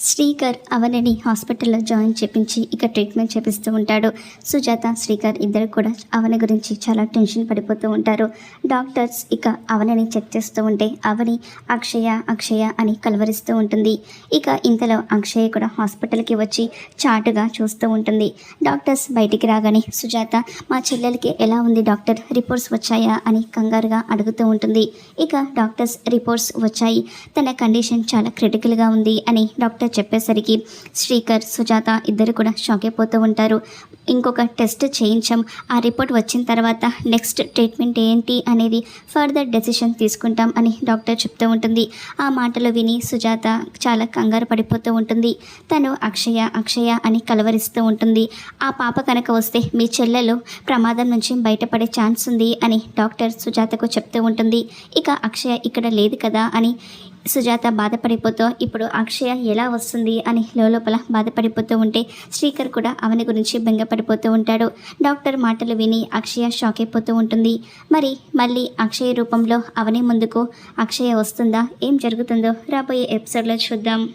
శ్రీకర్ అవనిని హాస్పిటల్లో జాయిన్ చేపించి ఇక ట్రీట్మెంట్ చేపిస్తూ ఉంటాడు. సుజాత శ్రీకర్ ఇద్దరు కూడా అవని గురించి చాలా టెన్షన్ పడిపోతూ ఉంటారు. డాక్టర్స్ ఇక అవనిని చెక్ చేస్తూ ఉంటే అవని అక్షయ అక్షయ అని కలవరిస్తూ ఉంటుంది. ఇక ఇంతలో అక్షయ కూడా హాస్పిటల్కి వచ్చి చాటుగా చూస్తూ ఉంటుంది. డాక్టర్స్ బయటికి రాగానే సుజాత మా చెల్లెలకి ఎలా ఉంది డాక్టర్? రిపోర్ట్స్ వచ్చాయా? అని కంగారుగా అడుగుతూ ఉంటుంది. ఇక డాక్టర్స్ రిపోర్ట్స్ వచ్చాయి. తన కండిషన్ చాలా క్రిటికల్గా ఉంది అని డాక్టర్ చెప్పేసరికి శ్రీకర్ సుజాత ఇద్దరు కూడా షాక్ అయిపోతూ ఉంటారు. ఇంకొక టెస్ట్ చేయించాం. ఆ రిపోర్ట్ వచ్చిన తర్వాత నెక్స్ట్ ట్రీట్మెంట్ ఏంటి అనేది ఫర్దర్ డెసిషన్ తీసుకుంటాం అని డాక్టర్ చెప్తూ ఉంటుంది. ఆ మాటలు విని సుజాత చాలా కంగారు పడిపోతూ ఉంటుంది. తను అక్షయ అక్షయ అని కలవరిస్తూ ఉంటుంది. ఆ పాప కనుక వస్తే మీ చెల్లెలు ప్రమాదం నుంచి బయటపడే ఛాన్స్ ఉంది అని డాక్టర్ సుజాతకు చెప్తూ ఉంటుంది. ఇక అక్షయ ఇక్కడ లేదు కదా అని సుజాత బాధపడిపోతూ ఇప్పుడు అక్షయ ఎలా వస్తుంది? అని లోపల బాధపడిపోతూ ఉంటే శ్రీకర్ కూడా అవని గురించి బెంగపడిపోతూ ఉంటాడు. డాక్టర్ మాటలు విని అక్షయ షాక్ అయిపోతూ ఉంటుంది. మరి మళ్ళీ అక్షయ రూపంలో అవని ముందుకు అక్షయ వస్తుందా? ఏం జరుగుతుందో? రాబోయే ఎపిసోడ్లో చూద్దాం.